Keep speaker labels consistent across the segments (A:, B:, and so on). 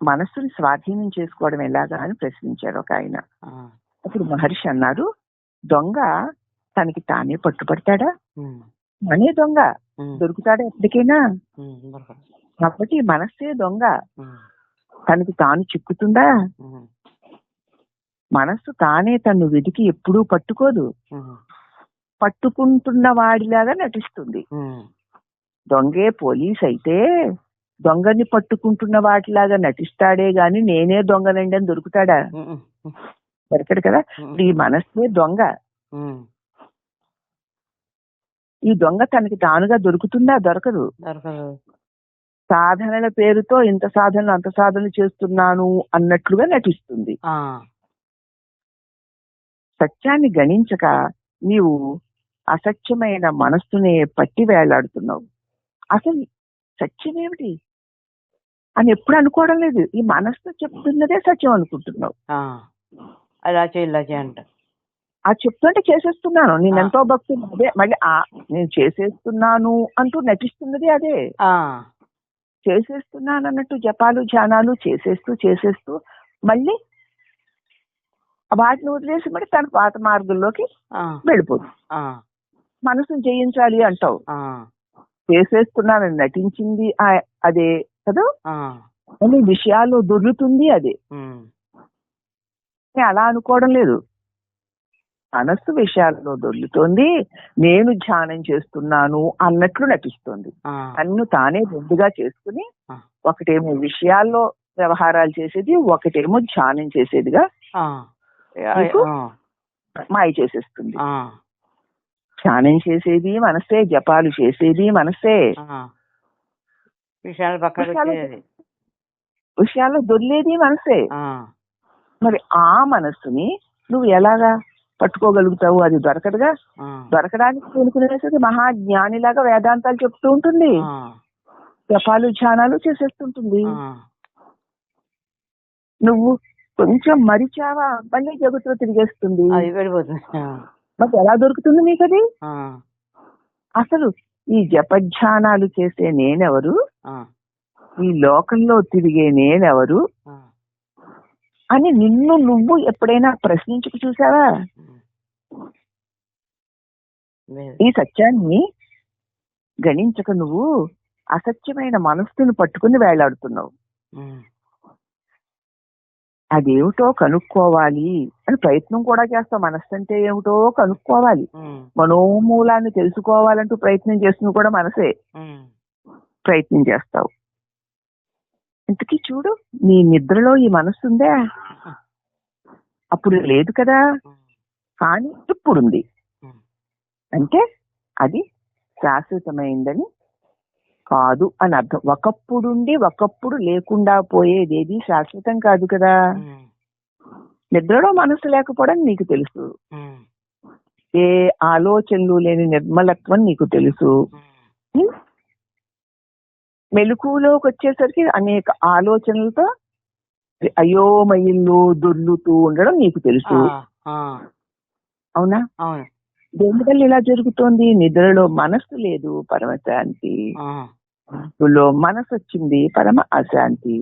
A: మనస్సుని స్వాధీనం చేసుకోవడం ఎలాగా అని ప్రశ్నించారు ఒక ఆయన. అప్పుడు మహర్షి అన్నారు దొంగ తనకి తానే పట్టుపడతాడా
B: ఉమ్,
A: అనే దొంగ. దొరుకుతాడా ఎప్పటికైనా. కాబట్టి మనస్సే దొంగ. తనకి తాను చిక్కుతుందా? మనస్సు తానే తను వెతికి ఎప్పుడూ పట్టుకోదు. పట్టుకుంటున్న వాడిలాగా నటిస్తుంది. దొంగే పోలీస్ అయితే దొంగని పట్టుకుంటున్న వాటిలాగా నటిస్తాడే గాని నేనే దొంగనండి అని దొరుకుతాడా? దొరకడు కదా? ఇప్పుడు ఈ మనస్సే దొంగ. ఈ దొంగ తనకి తానుగా దొరుకుతుందా? దొరకదు. సాధనల పేరుతో ఇంత సాధనలు అంత సాధనలు చేస్తున్నాను అన్నట్లుగా నటిస్తుంది. సత్యాన్ని గణించక నీవు అసత్యమైన మనస్సునే పట్టి వేలాడుతున్నావు. అసలు సత్యం ఏమిటి అని ఎప్పుడు అనుకోవడం లేదు. ఈ మనస్సు చెప్తున్నదే సత్యం అనుకుంటున్నావు.
B: అలా ఇలా
A: ఆ చెప్తుంటే చేసేస్తున్నాను. నేను. ఎంతో భక్తులు అదే మళ్ళీ ఆ నేను చేసేస్తున్నాను అంటూ నటిస్తున్నది అదే. చేసేస్తున్నాను అన్నట్టు జపాలు ధ్యానాలు చేసేస్తూ చేసేస్తూ మళ్ళీ వాటిని వదిలేసి మరి తన పాత మార్గంలోకి
B: ఆ,
A: మనసును జయించాలి అంటావు. చేసేస్తున్నానని నటించింది అదే కదా? కానీ విషయాల్లో దొర్లుతుంది అదే. అలా అనుకోవడం లేదు. మనస్సు విషయాల్లో దొర్లుతోంది నేను ధ్యానం చేస్తున్నాను అన్నట్లు నటిస్తుంది. తన్ను తానే బొద్దుగా చేసుకుని. ఒకటేమో విషయాల్లో వ్యవహారాలు చేసేది ఒకటేమో ధ్యానం చేసేదిగా మాయ చేసేస్తుంది. ధ్యానం చేసేది మనసే జపాలు చేసేది మనసే.
B: విషయాలు పక్కన
A: విషయాలు- దొర్లేది మనసే. మరి ఆ మనస్సుని నువ్వు ఎలాగా పట్టుకోగలుగుతావు? అది దొరకదుగా? దొరకడానికి కోలుకునేసరికి మహాజ్ఞానిలాగా వేదాంతాలు చెప్తూ ఉంటుంది. జపాలు ధ్యానాలు చేసేస్తుంటుంది. నువ్వు కొంచెం మరిచావా? మళ్ళీ జగత్తులో తిరిగేస్తుంది. మరి ఎలా దొరుకుతుంది నీకు అది అసలు ఈ జపధ్యానాలు చేసే నేనెవరు? ఈ లోకంలో తిరిగే నేనెవరు? అని నిన్ను నువ్వు ఎప్పుడైనా ప్రశ్నించుకు చూసావా. ఈ సత్యాన్ని గణించక నువ్వు అసత్యమైన మనస్సును పట్టుకుని వేలాడుతున్నావు. అదేమిటో కనుక్కోవాలి అని ప్రయత్నం కూడా చేస్తావు. మనస్సు అంటే ఏమిటో కనుక్కోవాలి. మనోమూలాన్ని తెలుసుకోవాలంటూ ప్రయత్నం చేస్తుంది కూడా మనసే. ప్రయత్నం చేస్తావు. ఇంతకీ చూడు నీ నిద్రలో ఈ మనసు ఉందా అప్పుడు లేదు కదా. కానీ ఇప్పుడుంది. అంటే అది శాశ్వతమైందని కాదు అని అర్థం. ఒకప్పుడుండి ఒకప్పుడు లేకుండా పోయేది ఏది శాశ్వతం కాదు కదా. నిద్రలో మనసు లేకపోవడం నీకు తెలుసు. ఏ ఆలోచనలు లేని నిర్మలత్వం నీకు తెలుసు. మెలకులోకి వచ్చేసరికి అనేక ఆలోచనలతో అయోమయిల్లో దొర్లుతూ ఉండడం నీకు తెలుసు. అవునా? దేనివల్ల ఇలా జరుగుతోంది? నిద్రలో మనస్సు లేదు పరమశాంతి లో మనసు వచ్చింది పరమ అశాంతి.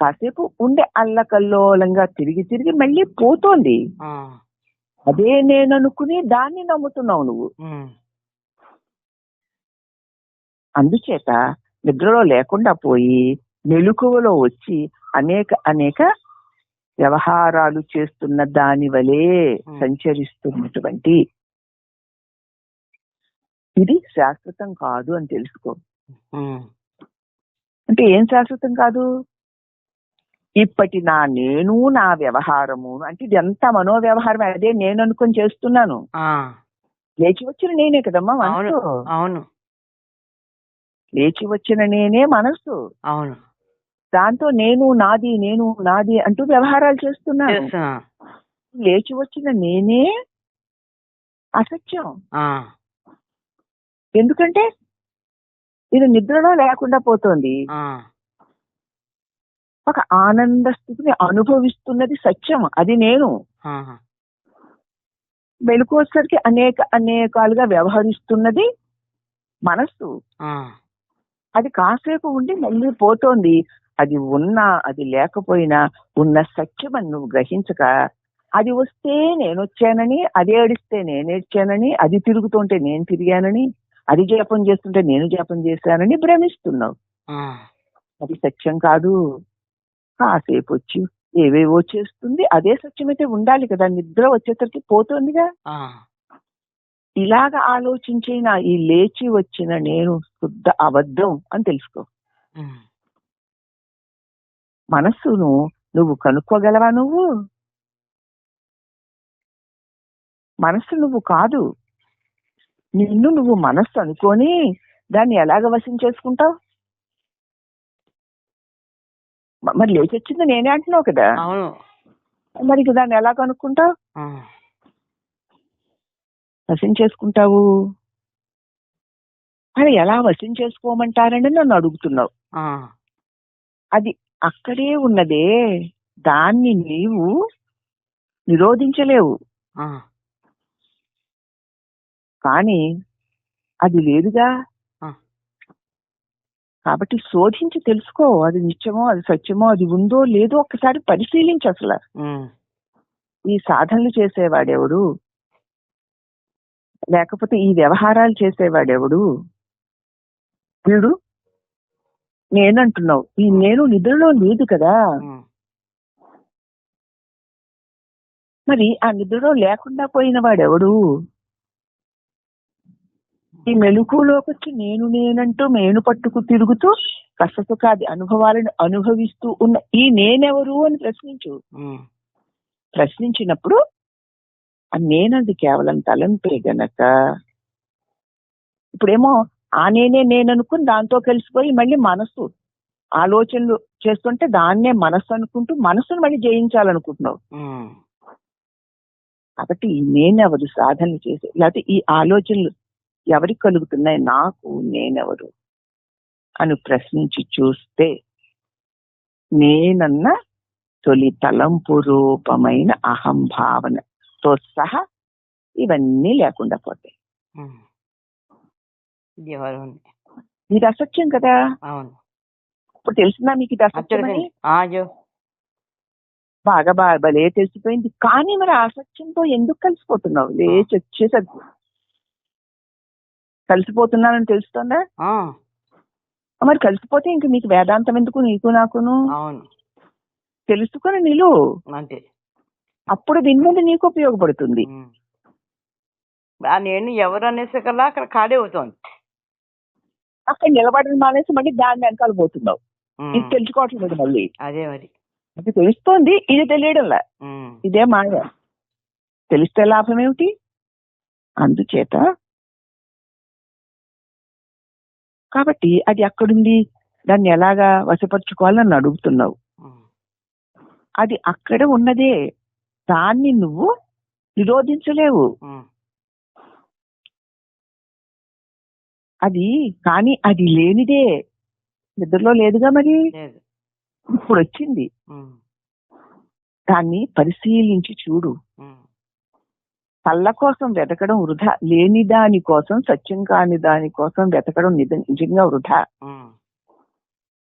A: కాసేపు ఉండే అల్లకల్లోలంగా తిరిగి తిరిగి మళ్ళీ పోతోంది. అదే నేను అనుకుని దాన్ని నమ్ముతున్నావు నువ్వు. అందుచేత నిద్రలో లేకుండా పోయి మెలకువలో వచ్చి అనేక అనేక వ్యవహారాలు చేస్తున్న దాని వలె. సంచరిస్తున్నటువంటి ఇది శాశ్వతం కాదు అని తెలుసుకో. అంటే ఏం శాశ్వతం కాదు? ఇప్పటి నా నేను నా వ్యవహారము అంటే ఇది ఎంత మనో వ్యవహారం అదే నేను అనుకొని చేస్తున్నాను. లేచి వచ్చిన నేనే కదమ్మా
B: అవును.
A: లేచి వచ్చిన నేనే మనస్సు
B: అవును.
A: దాంతో నేను నాది నేను నాది అంటూ వ్యవహారాలు చేస్తున్నాను.
B: చేస్తున్నా.
A: లేచి వచ్చిన నేనే అసత్యం. ఎందుకంటే ఇది నిద్రలో లేకుండా పోతోంది. ఒక ఆనంద స్థితిని అనుభవిస్తున్నది సత్యం. అది నేను.
B: ఆ,
A: మెలకు వచ్చేసరికి అనేక అనేకాలుగా వ్యవహరిస్తున్నది మనస్సు. అది కాసేపు ఉండి మళ్ళీ పోతోంది. అది ఉన్నా అది లేకపోయినా ఉన్న సత్యం అని నువ్వు గ్రహించక అది వస్తే నేను వచ్చానని అది ఏడిస్తే నేను ఏడ్చానని అది తిరుగుతుంటే నేను తిరిగానని అది జపం చేస్తుంటే నేను జపం చేశానని భ్రమిస్తున్నావు. అది సత్యం కాదు. కాసేపు వచ్చి ఏవేవో చేస్తుంది అదే సత్యం అయితే ఉండాలి కదా నిద్ర వచ్చేసరికి పోతుందిగా. ఇలాగ ఆలోచించిన ఈ లేచి వచ్చిన నేను శుద్ధ అబద్ధం అని తెలుసుకో. మనస్సును నువ్వు కనుక్కోగలవా నువ్వు? మనస్సు నువ్వు కాదు. నిన్ను నువ్వు మనస్సు అనుకొని దాన్ని ఎలాగ వశం చేసుకుంటావు? మరి లేచి వచ్చింది నేనే అంటున్నావు కదా. మరి దాన్ని ఎలా కనుక్కుంటావు? వశం చేసుకుంటావు? మరి ఎలా వశం చేసుకోమంటారని నన్ను అడుగుతున్నావు. అది అక్కడే ఉన్నదే. దాన్ని నీవు నిరోధించలేవు. కానీ అది లేదుగా. కాబట్టి శోధించి తెలుసుకో. అది నిత్యమో అది సత్యమో అది ఉందో లేదో ఒక్కసారి పరిశీలించు అసలు ఈ సాధనలు చేసేవాడెవడు? లేకపోతే ఈ వ్యవహారాలు చేసేవాడెవడు? వీడు నేనంటున్నావు. ఈ నేను నిద్రలో లేదు కదా. మరి ఆ నిద్రలో లేకుండా పోయిన వాడెవడు ఈ మెలకులోకి వచ్చి నేను నేనంటూ మేను పట్టుకు తిరుగుతూ కష్టసుఖాది అనుభవాలను అనుభవిస్తూ ఉన్న ఈ నేనెవరు అని ప్రశ్నించు. ప్రశ్నించినప్పుడు నేనది కేవలం తలంపే గనక. ఇప్పుడేమో ఆ నేనే నేననుకుని దాంతో కలిసిపోయి మళ్ళీ మనస్సు ఆలోచనలు చేస్తుంటే దాన్నే మనస్సు అనుకుంటూ మనస్సును మళ్ళీ జయించాలనుకుంటున్నావు. కాబట్టి ఈ నేనెవరు సాధనలు చేసే లేకపోతే ఈ ఆలోచనలు ఎవరికి కలుగుతున్నాయి? నాకు నేనెవరు? అని ప్రశ్నించి చూస్తే నేనన్న తొలి తలంపు రూపమైన అహంభావనతో సహా ఇవన్నీ లేకుండా పోతాయి. ఇది అసత్యం కదా?
B: అవును.
A: ఇప్పుడు తెలిసిందా మీకు ఇది అసత్యమని
B: ఆజో
A: బాగా బాగా భలే తెలిసిపోయింది. కానీ మరి అసత్యంతో ఎందుకు కలిసిపోతున్నావు? లేచి వచ్చేసరికి కలిసిపోతున్నానని తెలుస్తుందా? మరి కలిసిపోతే ఇంక నీకు వేదాంతం ఎందుకు? నీకు నాకును?
B: అవును.
A: తెలుసుకొని నిలువు
B: అంతే.
A: అప్పుడు దీని మీద నీకు ఉపయోగపడుతుంది.
B: ఆ నేను ఎవరు అనేసి కల్లా అక్కడ ఖాళీ అవుతోంది.
A: అక్కడ నిలబడడం మానేసి మళ్ళీ దాని వెనకాల పోతున్నావు. ఇది తెలుసుకోవట్లేదు మళ్ళీ.
B: అదే మరి.
A: అది తెలుస్తోంది ఇది తెలియడంలా. ఇదే మాయ. తెలిస్తే లాభం ఏమిటి అందుచేత కాబట్టి అది అక్కడుంది దాన్ని ఎలాగా వశపరుచుకోవాలని అడుగుతున్నావు. అది అక్కడ ఉన్నదే. దాన్ని నువ్వు నిరోధించలేవు. అది కానీ అది లేనిదే నిద్రలో లేదుగా మరి? ఇప్పుడు వచ్చింది దాన్ని పరిశీలించి చూడు. కళ్ళ కోసం వెతకడం వృధా. లేని దాని కోసం సత్యం కాని దాని కోసం వెతకడం నిజ- నిజంగా వృధా.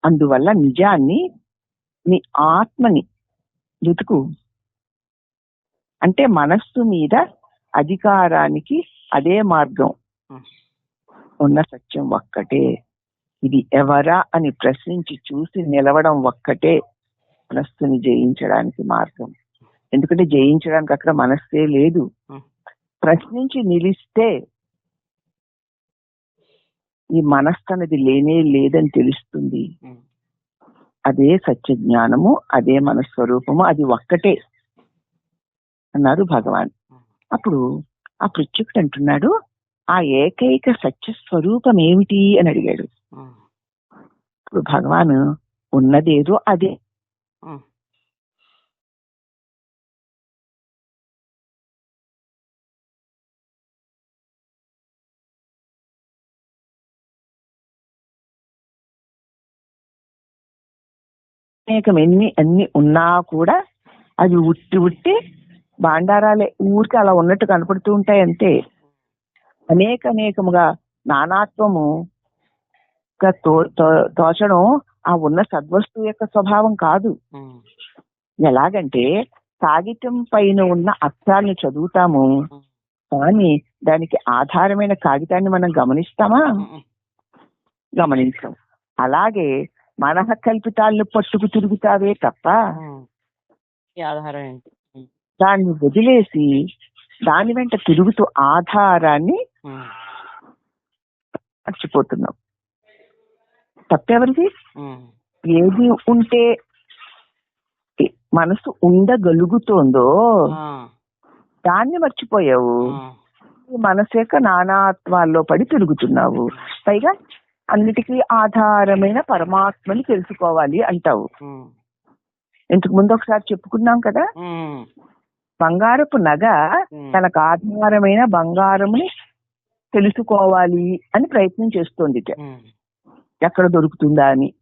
A: అందువల్ల నిజాన్ని నీ ఆత్మని వెతుకు అంటే మనస్సు మీద అధికారానికి అదే మార్గం. ఉన్న సత్యం ఒక్కటే. ఇది ఎవరా అని ప్రశ్నించి చూసి నిలవడం ఒక్కటే మనస్సుని జయించడానికి మార్గం. ఎందుకంటే జయించడానికి అక్కడ మనస్సే లేదు. ప్రశ్నించి నిలిస్తే ఈ మనస్సు అనేది లేనే లేదని తెలుస్తుంది. అదే సత్య జ్ఞానము అదే మన స్వరూపము అది ఒక్కటే. అన్నారు భగవాన్. అప్పుడు ఆ పృచ్చుకుడు అంటున్నాడు ఆ ఏకైక సత్య స్వరూపం ఏమిటి? అని అడిగాడు. ఇప్పుడు భగవాన్ ఉన్నదేదో అదే. అనేకం ఎన్ని అన్ని ఉన్నా కూడా అవి ఉట్టి ఉట్టి భాండారాలే ఊరికి అలా ఉన్నట్టు కనపడుతూ ఉంటాయి అంతే అనేక అనేకముగా నానాత్వము తోచడం ఆ ఉన్న సద్వస్తువు యొక్క స్వభావం కాదు. ఎలాగంటే కాగితం పైన ఉన్న అక్షరాలను చదువుతాము. కానీ దానికి ఆధారమైన కాగితాన్ని మనం గమనిస్తామా? గమనించాం. అలాగే మనః కల్పితాలను పట్టుకు తిరుగుతావే తప్ప
B: ఆధారం ఏంటి?
A: దాన్ని వదిలేసి దాని వెంట తిరుగుతూ ఆధారాన్ని మర్చిపోతున్నాం. తప్పెవరిది? ఏది ఉంటే మనసు ఉండగలుగుతోందో దాన్ని మర్చిపోయావు. మనసు యొక్క నానాత్వాల్లో పడి తిరుగుతున్నావు. పైగా అన్నిటికీ ఆధారమైన పరమాత్మని తెలుసుకోవాలి అంటావు. ఇంతకు ముందు ఒకసారి చెప్పుకున్నాం కదా? బంగారపు నగ తనకు ఆధారమైన బంగారముని తెలుసుకోవాలి అని ప్రయత్నం చేస్తోంది ఎక్కడ దొరుకుతుందా అని.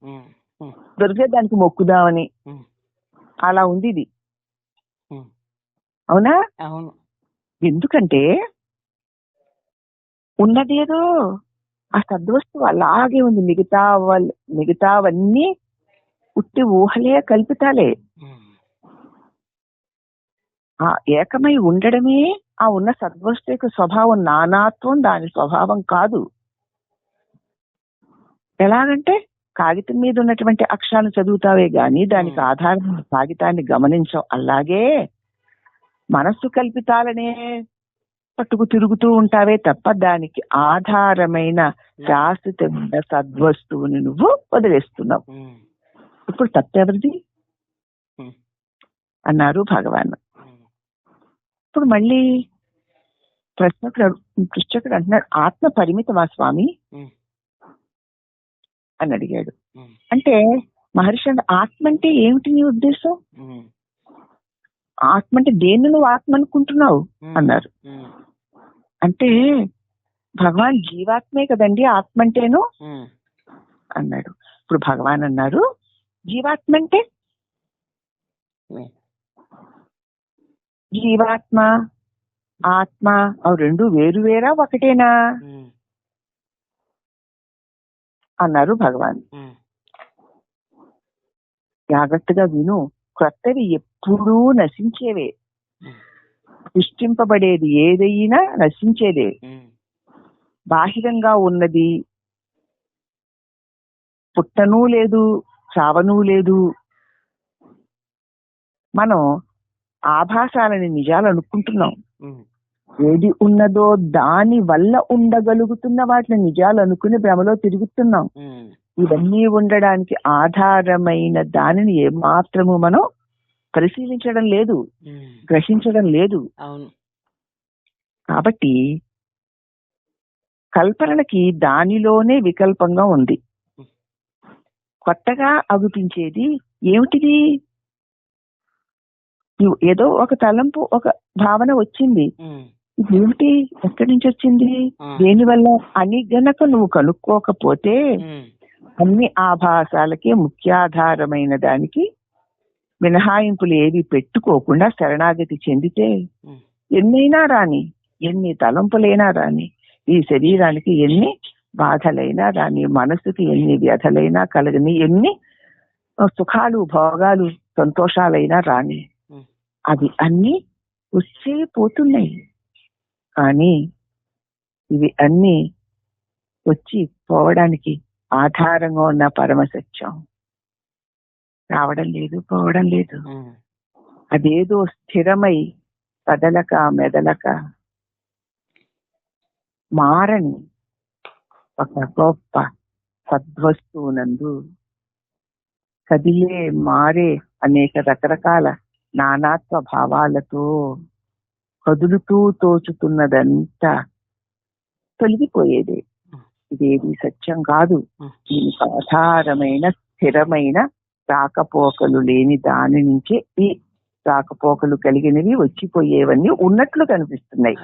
A: దొరికే దానికి మొక్కుదామని. అలా ఉంది ఇది. అవునా?
B: అవును.
A: ఎందుకంటే ఉన్నదేదో ఆ సద్వస్తువు అలాగే ఉంది. మిగతా వాళ్ళ- మిగతావన్నీ ఉట్టి ఊహలే కల్పితాలే. ఆ ఏకమై ఉండడమే ఆ ఉన్న సద్వస్తు యొక్క స్వభావం నానాత్వం దాని స్వభావం కాదు. ఎలాగంటే కాగితం మీద ఉన్నటువంటి అక్షరాలు చదువుతావే గాని దానికి. ఆధారం కాగితాన్ని గమనించవు. అలాగే మనస్సు కల్పితాలనే పట్టుకు తిరుగుతూ ఉంటావే తప్ప దానికి ఆధారమైన శాశ్వతమైన సద్వస్తువుని నువ్వు వదిలేస్తున్నావు. ఇప్పుడు తప్పెవరిది అన్నారు భగవాన్.
B: ఉమ్,
A: ఇప్పుడు మళ్ళీ ప్రశ్నకుడు కృష్ణకుడు అంటున్నాడు ఆత్మ పరిమితమా స్వామి? అని అడిగాడు. అంటే మహర్షి అంటే ఆత్మ అంటే ఏమిటి నీ ఉద్దేశం? ఆత్మ అంటే దేన్ని నువ్వు ఆత్మ అనుకుంటున్నావు? అన్నారు. అంటే భగవాన్ జీవాత్మే కదండి ఆత్మ అంటేను? అన్నాడు. ఇప్పుడు భగవాన్ అన్నారు జీవాత్మ అంటే? జీవాత్మ ఆత్మ అవి రెండు వేరు వేరా ఒకటేనా? అన్నారు భగవాన్. జాగ్రత్తగా విను క్రొత్తవి ఎప్పుడూ నశించేవే. సృష్టింపబడేది ఏదైనా నశించేదే. బాహిరంగా ఉన్నది పుట్టను లేదు చావను లేదు. మనం ఆభాసాలని నిజాలు అనుకుంటున్నాం. ఏది ఉన్నదో దాని వల్ల ఉండగలుగుతున్న వాటిని నిజాలు అనుకుని భ్రమలో తిరుగుతున్నాం. ఇవన్నీ ఉండడానికి ఆధారమైన దానిని ఏమాత్రము మనం పరిశీలించడం లేదు గ్రహించడం లేదు. కాబట్టి కల్పనలకి దానిలోనే వికల్పంగా ఉంది. కొత్తగా అగుపించేది ఏమిటిది? ఏదో ఒక తలంపు ఒక భావన వచ్చింది. ఏమిటి? ఎక్కడి నుంచి వచ్చింది? దేనివల్ల అని గనక నువ్వు కనుక్కోకపోతే అన్ని ఆభాసాలకి ముఖ్యాధారమైన దానికి మినహాయింపులు ఏవి పెట్టుకోకుండా శరణాగతి చెందితే ఎన్నైనా రాని ఎన్ని తలంపులైనా రాని ఈ శరీరానికి ఎన్ని బాధలైనా రాని మనసుకి ఎన్ని వ్యధలైనా కలగని ఎన్ని సుఖాలు భోగాలు సంతోషాలైనా రాని అవి అన్ని వచ్చే పోతున్నాయి. కానీ ఇవి అన్ని వచ్చి పోవడానికి ఆధారంగా ఉన్న పరమ సత్యం రావడం లేదు పోవడం లేదు. అదేదో స్థిరమై కదలక మెదలక మారని ఒక గొప్ప సద్వస్తువునందు కదిలే మారే అనేక రకరకాల నానాత్వ భావాలతో కదులుతూ తోచుతున్నదంతా తొలగిపోయేదే. ఇదేది సత్యం కాదు. దీనికి ఆధారమైన స్థిరమైన రాకపోకలు లేని దాని నుంచే ఈ రాకపోకలు కలిగినవి వచ్చిపోయేవన్నీ ఉన్నట్లు కనిపిస్తున్నాయి.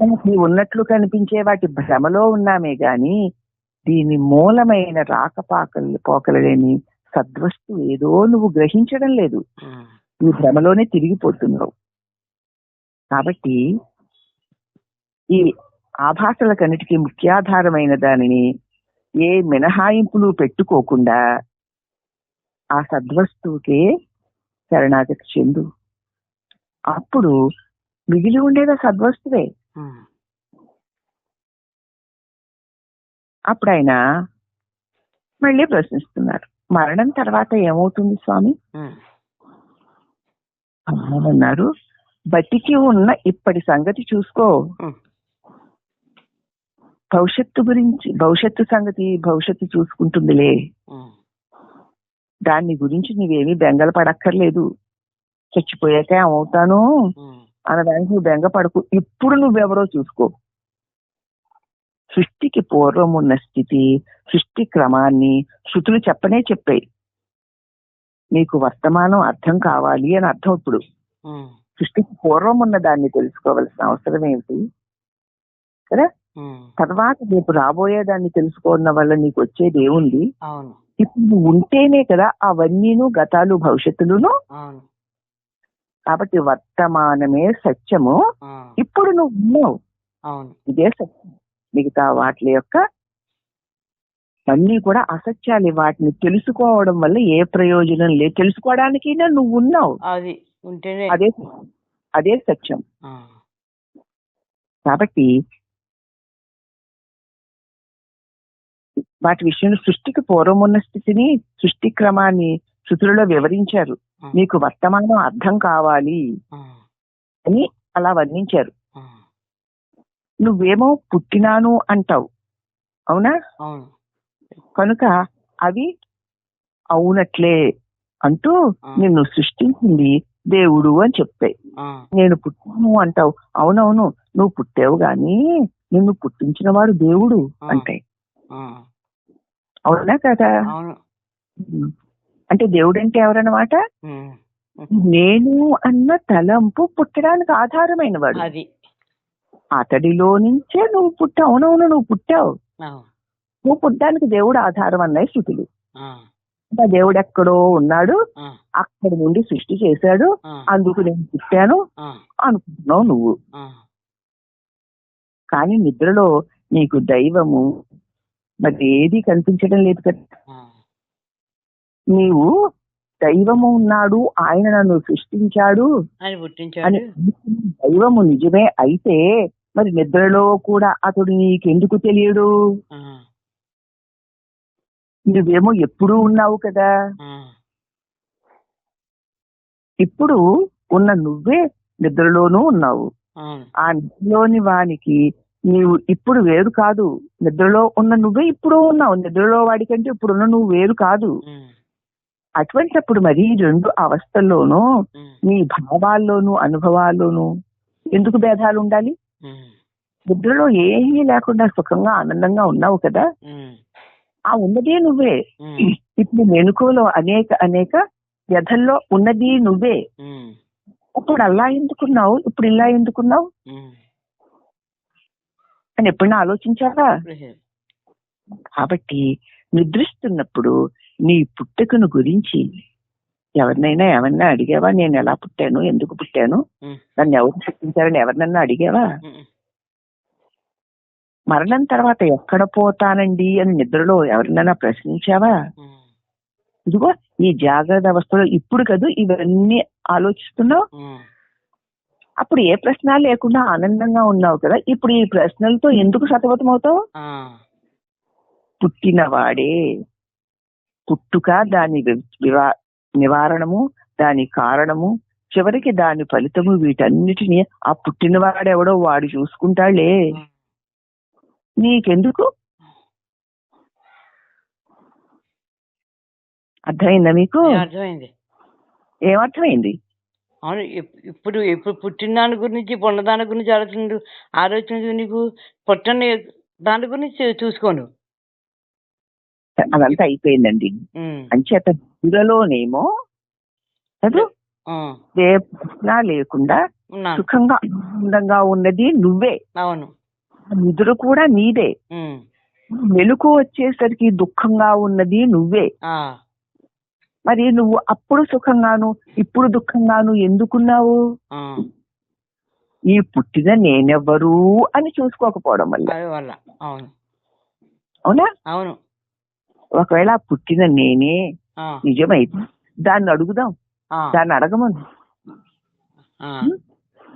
A: మనకి ఉన్నట్లు కనిపించే వాటి భ్రమలో ఉన్నామే గాని దీని మూలమైన రాకపాకలు పోకలు లేని సద్వస్తు ఏదో నువ్వు గ్రహించడం లేదు. ఈ భ్రమలోనే తిరిగిపోతున్నావు. కాబట్టి ఈ ఆభాసలకన్నిటికీ ముఖ్యాధారమైన దానిని ఏ మినహాయింపులు పెట్టుకోకుండా ఆ సద్వస్తువుకే శరణాగతి చెందు. అప్పుడు మిగిలి ఉండేది ఆ సద్వస్తువే. అప్పుడు ఆయన మళ్ళీ ప్రశ్నిస్తున్నారు మరణం తర్వాత ఏమవుతుంది స్వామి? అన్నారు బతికి ఉన్న ఇప్పటి సంగతి చూసుకో. భవిష్యత్తు గురించి భవిష్యత్తు సంగతి భవిష్యత్తు చూసుకుంటుందిలే. దాన్ని గురించి నువ్వేమీ బెంగలు పడక్కర్లేదు. చచ్చిపోయాక ఏమవుతాను అనడానికి నువ్వు బెంగ పడకు. ఇప్పుడు నువ్వెవరో చూసుకో. సృష్టికి పూర్వం ఉన్న స్థితి సృష్టి క్రమాన్ని శృతులు చెప్పనే చెప్పాయి. నీకు వర్తమానం అర్థం కావాలి అని అర్థం ఇప్పుడు. సృష్టికి పూర్వం ఉన్న దాన్ని తెలుసుకోవాల్సిన అవసరం ఏమిటి? కదా?
B: ఉమ్,
A: తర్వాత రేపు రాబోయే దాన్ని తెలుసుకోవడం వల్ల నీకు వచ్చేది ఏముంది? ఇప్పుడు నువ్వు ఉంటేనే కదా అవన్నీను గతాలు భవిష్యత్తులును. కాబట్టి వర్తమానమే సత్యము. ఇప్పుడు నువ్వు ఉన్నావు. ఇదే సత్యం. మిగతా వాటి యొక్క అన్నీ కూడా అసత్యాలు. వాటిని తెలుసుకోవడం వల్ల ఏ ప్రయోజనం లేదు. తెలుసుకోవడానికైనా నువ్వు ఉన్నావు.
B: అది
A: అదే అదే సత్యం. కాబట్టి వాటి విషయంలో సృష్టికి పూర్వం ఉన్న స్థితిని సృష్టి క్రమాన్ని శృతులలో వివరించారు. నీకు వర్తమానం అర్థం కావాలి అని అలా వర్ణించారు. నువ్వేమో పుట్టినాను అంటావు. అవును. కనుక అవి అవునట్లే అంటూ. నిన్ను సృష్టించింది దేవుడు అని చెప్తాయి నేను పుట్టాను అంటావు. అవునవును నువ్వు పుట్టావు గాని నిన్ను పుట్టించిన వాడు దేవుడు. అంటాయి అవునా కదా. అంటే దేవుడు అంటే ఎవరన్నమాట? నేను అన్న తలంపు పుట్టడానికి ఆధారమైన వాడు అతడిలో నుంచే నువ్వు పుట్టావు. అవునవును నువ్వు పుట్టావు. నువ్వు పుట్టడానికి దేవుడు ఆధారం అన్నాయి శృతులు. దేవుడు ఎక్కడో ఉన్నాడు అక్కడి నుండి సృష్టి చేశాడు అందుకు నేను పుట్టాను అనుకుంటున్నావు నువ్వు. కానీ నిద్రలో నీకు దైవము మరి ఏది కనిపించడం లేదు కదా. నీవు దైవము ఉన్నాడు ఆయన నన్ను సృష్టించాడు
B: అని
A: దైవము నిజమే అయితే మరి నిద్రలో కూడా అతడు నీకెందుకు తెలియడు? నువ్వేమో ఎప్పుడూ ఉన్నావు కదా. ఇప్పుడు ఉన్న నువ్వే నిద్రలోనూ ఉన్నావు. ఆ నిద్రలోని వానికి నీవు ఇప్పుడు వేరు కాదు. నిద్రలో ఉన్న నువ్వే ఇప్పుడు ఉన్నావు. నిద్రలో వాడికంటే ఇప్పుడున్న నువ్వు వేరు కాదు. అటువంటప్పుడు మరి రెండు అవస్థల్లోనూ నీ భావాల్లోనూ అనుభవాల్లోనూ ఎందుకు భేదాలు ఉండాలి నిద్రలో ఏమీ లేకుండా సుఖంగా ఆనందంగా ఉన్నావు కదా. ఆ ఉన్నదే నువ్వే. ఇప్పుడు మెనుకోలో అనేక అనేక వ్యధల్లో ఉన్నది నువ్వే.
B: ఉమ్,
A: అప్పుడు అలా ఎందుకున్నావు? ఇప్పుడు ఇలా ఎందుకున్నావు. అని ఎప్పుడైనా ఆలోచించావా?
B: లేదు.
A: కాబట్టి నిద్రిస్తున్నప్పుడు నీ పుట్టుకను గురించి ఎవరినైనా ఎవరినైనా అడిగావా? నేను ఎలా పుట్టాను? ఎందుకు పుట్టాను? నన్ను ఎవరు పుట్టించారని ఎవరినన్నా అడిగావా? మరణం తర్వాత ఎక్కడ పోతానండి అని నిద్రలో ఎవరినైనా ప్రశ్నించావా? ఇదిగో ఈ జాగ్రత్త అవస్థలో ఇప్పుడు కదూ ఇవన్నీ ఆలోచిస్తున్నావు? అప్పుడు ఏ ప్రశ్న లేకుండా ఆనందంగా ఉన్నావు కదా? ఇప్పుడు ఈ ప్రశ్నలతో ఎందుకు సతమతం అవుతావు పుట్టినవాడే. పుట్టుక దాని నివారణము దాని కారణము చివరికి దాని ఫలితము వీటన్నిటిని ఆ పుట్టినవాడెవడో వాడు చూసుకుంటాడులే
B: ఉమ్.
A: నీకెందుకు? అర్థమైందా మీకు?
B: అర్థమైంది.
A: ఏమర్థమైంది?
B: అవును ఇప్- ఇప్పుడు ఇప్పుడు పుట్టిన దాని గురించి పొన్న దాని గురించి ఆలోచన ఆలోచన నీకు. పుట్టని దాని గురించి చూసుకోను.
A: అదంతా అయిపోయిందండి. అంచేత ఏ ప్రశ్న లేకుండా సుఖంగా ఆనందంగా ఉన్నది నువ్వే.
B: అవును.
A: నిద్ర కూడా నీదే. మెలకు వచ్చేసరికి దుఃఖంగా ఉన్నది నువ్వే. మరి నువ్వు అప్పుడు సుఖంగాను ఇప్పుడు దుఃఖంగాను ఎందుకున్నావు? ఈ పుట్టిన నేనెవ్వరు అని చూసుకోకపోవడం వల్ల.
B: అవును.
A: అవునా? ఒకవేళ ఆ పుట్టిన నేనే నిజమైతే దాన్ని అడుగుదాం. దాన్ని అడగమను.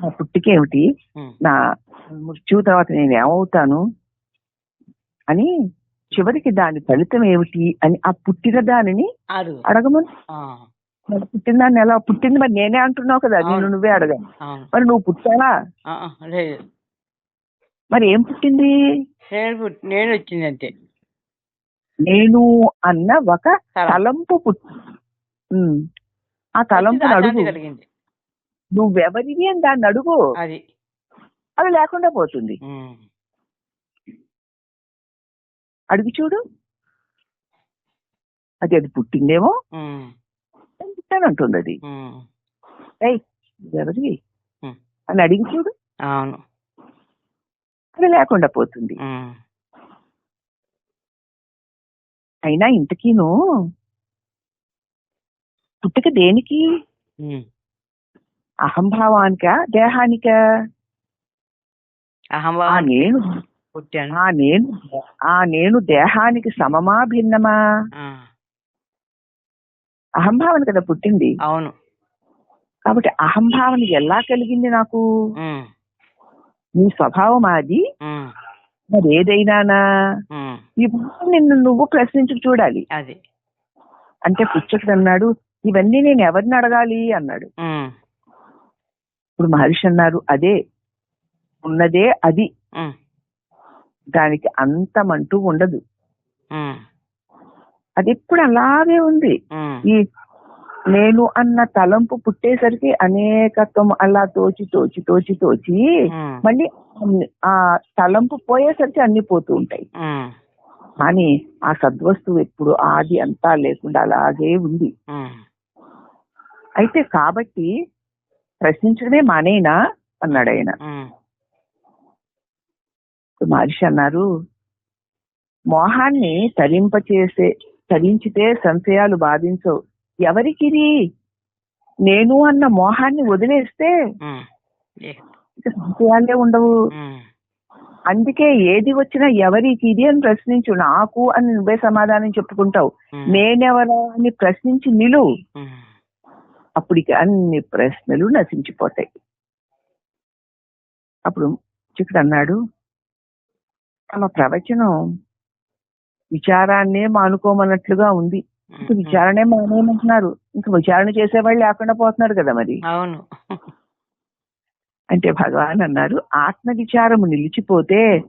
A: పుట్టికేమిటి? నా మృత్యు తర్వాత నేను ఏమవుతాను అని చివరికి దాని ఫలితం ఏమిటి అని ఆ పుట్టిన దానిని
B: అడుగు.
A: అడగమను. మరి పుట్టిన దాన్ని ఎలా పుట్టింది మరి నేనే అంటున్నావు కదా నేను. నువ్వే
B: అవును.
A: మరి నువ్వు పుట్టావా?
B: లేదు
A: మరి ఏం పుట్టింది?
B: నేను వచ్చింది అంతే.
A: నేను అన్న ఒక
B: తలం.
A: తలంపు పుట్టి. ఆ తలంపు అడుగు. నువ్వెవరివి అని దాన్ని అడుగు.
B: అది.
A: అది లేకుండా పోతుంది. అడిగి చూడు. అది అది పుట్టిందేమో?
B: ఉమ్,
A: నేను పుట్టానంటుంది అది.
B: ఉమ్.
A: అని అడిగి చూడు.
B: అవును.
A: అది లేకుండా పోతుంది. అయినా ఇంతకీను పుట్టుక దేనికి. అహంభావానికా? దేహానికా? ఆ నేను ఆ నేను ఆ నేను దేహానికి సమమా భిన్నమా? అహంభావన కదా పుట్టింది.
B: అవును.
A: కాబట్టి అహంభావన ఎలా కలిగింది నాకు? నీ స్వభావం అది. మరి ఏదైనానా ఇప్పుడు నిన్ను నువ్వు ప్రశ్నించి చూడాలి.
B: అది.
A: అంటే పుచ్చకుడు అన్నాడు ఇవన్నీ నేను ఎవరిని అడగాలి? అన్నాడు. ఇప్పుడు మహర్షి అన్నారు అదే ఉన్నదే అది. దానికి అంతమంటూ ఉండదు. అది ఎప్పుడు అలాగే ఉంది. ఈ నేను అన్న తలంపు పుట్టేసరికి అనేకత్వం అలా తోచి తోచి తోచి తోచి మళ్ళీ ఆ తలంపు పోయేసరికి అన్ని పోతూ ఉంటాయి. కానీ ఆ సద్వస్తువు ఎప్పుడు ఆది అంతా లేకుండా అలాగే ఉంది. అయితే కాబట్టి ప్రశ్నించడమే మానేనా? అన్నాడు ఆయన మహర్షి అన్నారు మోహాన్ని తరింపచేసే తరించితే సంశయాలు బాధించవు. ఎవరికి నేను అన్న మోహాన్ని వదిలేస్తే సంశయాలే ఉండవు. అందుకే ఏది వచ్చినా ఎవరికి ఇది అని ప్రశ్నించు. నాకు అని నువ్వే సమాధానం చెప్పుకుంటావు. నేనెవరా అని ప్రశ్నించి నిలువు ఇక అన్ని ప్రశ్నలు నశించిపోతాయి. అప్పుడు చిక్కుడు అన్నాడు తమ ప్రవచనం విచారాన్నే మానుకోమన్నట్లుగా ఉంది. ఇంక విచారణే మానేయమంటున్నారు ఇంక విచారణ చేసేవాళ్ళు లేకుండా పోతున్నారు కదా మరి.
B: అవును.
A: అంటే భగవాన్ అన్నారు ఆత్మ విచారము నిలిచిపోతే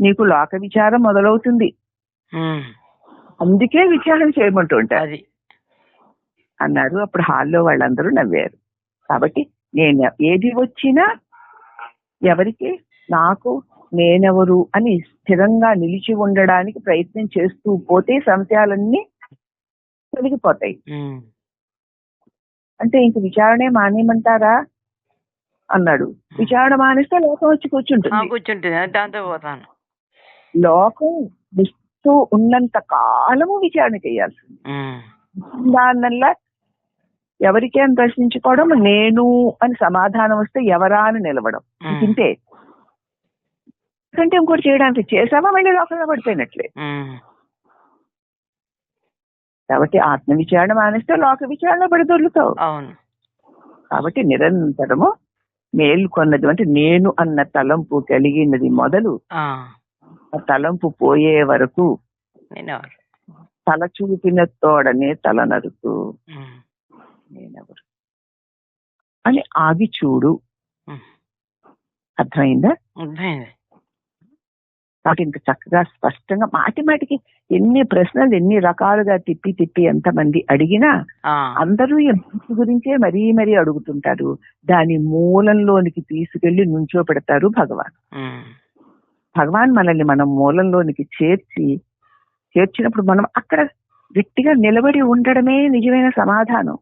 A: నీకు లోక విచారం మొదలవుతుంది. అందుకే విచారణ చేయమంటుంటారు అన్నారు. అప్పుడు హాల్లో వాళ్ళందరూ నవ్వారు. కాబట్టి నేను ఏది వచ్చినా ఎవరికి నాకు నేనెవరు అని స్థిరంగా నిలిచి ఉండడానికి ప్రయత్నం చేస్తూ పోతే సంశయాలన్నీ తొలగిపోతాయి. అంటే ఇంక విచారణే మానేయమంటారా? అన్నాడు. విచారణ మానేస్తే లోకం వచ్చి కూర్చుంటుంది.
B: కూర్చుంటుంది. దాంతో పోతాను.
A: లోకం ఇస్తూ ఉన్నంత కాలము విచారణ చేయాల్సింది దానివల్ల ఎవరికే అని ప్రశ్నించుకోవడం? నేను అని సమాధానం వస్తే ఎవరా అని నిలవడం ఇంతే. కంటే ఇంకోటి చేయడానికి చేసావా మళ్ళీ లోకంలో పడిపోయినట్లే. కాబట్టి ఆత్మ విచారణ మానేస్తే లోక విచారణ పడి దొరుకుతావు
B: అవును.
A: కాబట్టి నిరంతరము మేల్కొన్నది అంటే నేను అన్న తలంపు కలిగినది మొదలు
B: ఆ,
A: తలంపు పోయే వరకు తల చూపిన తోడనే తల నరుకు. నేనెవరు? అని ఆగి చూడు. అర్థమైందా. కాబట్టి ఇంత చక్కగా స్పష్టంగా మాటి మాటికి ఎన్ని ప్రశ్నలు ఎన్ని రకాలుగా తిప్పి తిప్పి ఎంతమంది అడిగినా అందరూ ఈ మనసు గురించే మరీ మరీ అడుగుతుంటారు. దాని మూలంలోనికి తీసుకెళ్ళి నుంచో పెడతారు భగవాన్ భగవాన్ మనల్ని మనం మూలంలోనికి చేర్చి చేర్చినప్పుడు మనం అక్కడ గట్టిగా నిలబడి ఉండడమే నిజమైన సమాధానం.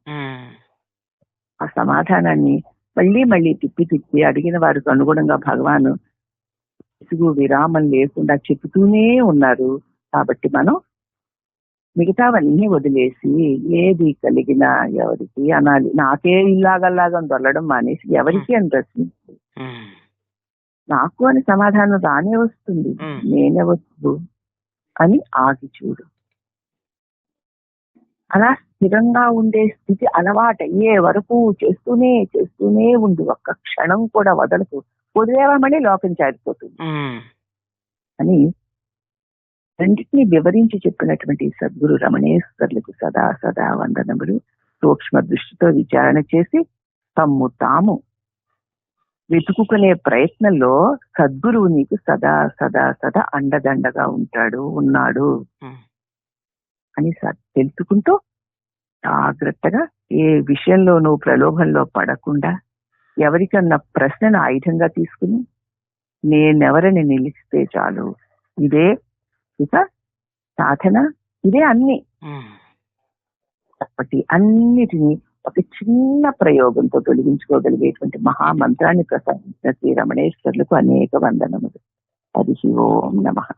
A: ఆ సమాధానాన్ని మళ్ళీ మళ్ళీ తిప్పి తిప్పి అడిగిన వారికి అనుగుణంగా భగవాను విసుగు విరామం లేకుండా చెబుతూనే ఉన్నారు. కాబట్టి మనం మిగతావన్నీ వదిలేసి ఏది కలిగినా ఎవరికి అనాలి. నాకే ఇల్లాగల్లాగా దొరలడం మానేసి ఎవరికి అని ప్రశ్నించి. నాకు అని సమాధానం రానే వస్తుంది.
B: మ్.
A: నేనెవచ్చు అని ఆగి చూడు. అలా స్థిరంగా ఉండే స్థితి అలవాటు అయ్యే వరకు చేస్తూనే చేస్తూనే ఉండి. ఒక్క క్షణం కూడా వదలకు. వదిలేవామని లోకం చారిపోతుంది అని రెండింటినీ వివరించి చెప్పినటువంటి సద్గురు రమణేశ్వర్లకు సదా సదా వందనములు. సూక్ష్మ దృష్టితో విచారణ చేసి తమ్ము తాము వెతుకుకునే ప్రయత్నంలో సద్గురువు నీకు సదా సదా సదా అండదండగా ఉంటాడు ఉన్నాడు. అని తెలుసుకుంటూ జాగ్రత్తగా ఏ విషయంలో నువ్వు ప్రలోభంలో పడకుండా ఎవరికన్నా ప్రశ్నను ఆయుధంగా తీసుకుని నేనెవరని నిలిస్తే చాలు? ఇదే ఇక సాధన ఇదే అన్ని. కాబట్టి అన్నిటినీ ఒక చిన్న ప్రయోగంతో తొలగించుకోగలిగేటువంటి మహామంత్రాన్ని ప్రసాదించిన శ్రీ రమణేశ్వర్లకు అనేక వందనములు. హరి ఓం నమః.